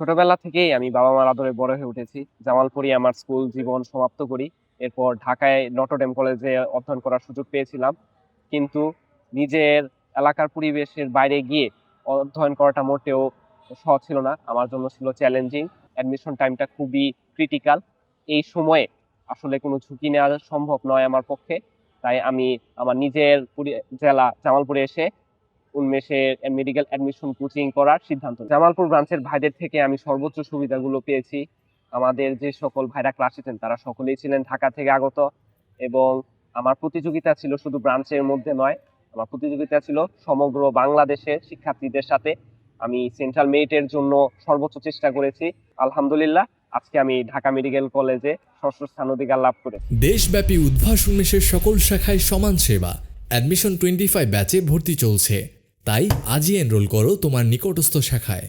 ছোটবেলা থেকেই আমি বাবা মার আদরে বড় হয়ে উঠেছি। জামালপুরে আমার স্কুল জীবন সমাপ্ত করি। এরপর ঢাকায় নটরডেম কলেজে অধ্যয়ন করার সুযোগ পেয়েছিলাম। কিন্তু নিজের এলাকার পরিবেশের বাইরে গিয়ে অধ্যয়ন করাটা মোটেও সহজ ছিল না। আমার জন্য ছিল চ্যালেঞ্জিং। অ্যাডমিশন টাইমটা খুবই ক্রিটিক্যাল। এই সময়ে আসলে কোনো ঝুঁকি নেওয়া সম্ভব নয় আমার পক্ষে। তাই আমি আমার নিজের জেলা জামালপুরে এসে উন্মেষে মেডিকেল অ্যাডমিশন কোচিং করার সিদ্ধান্ত জামালপুর ব্রাঞ্চের ভাইদের থেকে আমি সর্বোচ্চ সুবিধাগুলো পেয়েছি। আমাদের যে সকল ভাইরা ক্লাসে ছিলেন তারা সকলেই ছিলেন ঢাকা থেকে আগত এবং আমার প্রতিযোগিতা ছিল শুধু ব্রাঞ্চের মধ্যে নয়, আমার প্রতিযোগিতা ছিল সমগ্র বাংলাদেশের শিক্ষার্থীদের সাথে। আমি সেন্ট্রাল মেরিটের জন্য সর্বোচ্চ চেষ্টা করেছি। আলহামদুলিল্লাহ, আজকে আমি ঢাকা মেডিকেল কলেজে ষষ্ঠ স্থান অধিকার লাভ করেছি। দেশব্যাপী উদ্ভাস উন্মেষের সকল শাখায় সমান সেবা। অ্যাডমিশন টোয়েন্টি ফাইভ ব্যাচে ভর্তি চলছে। তাই আজই এনরোল করো তোমার নিকটস্থ শাখায়।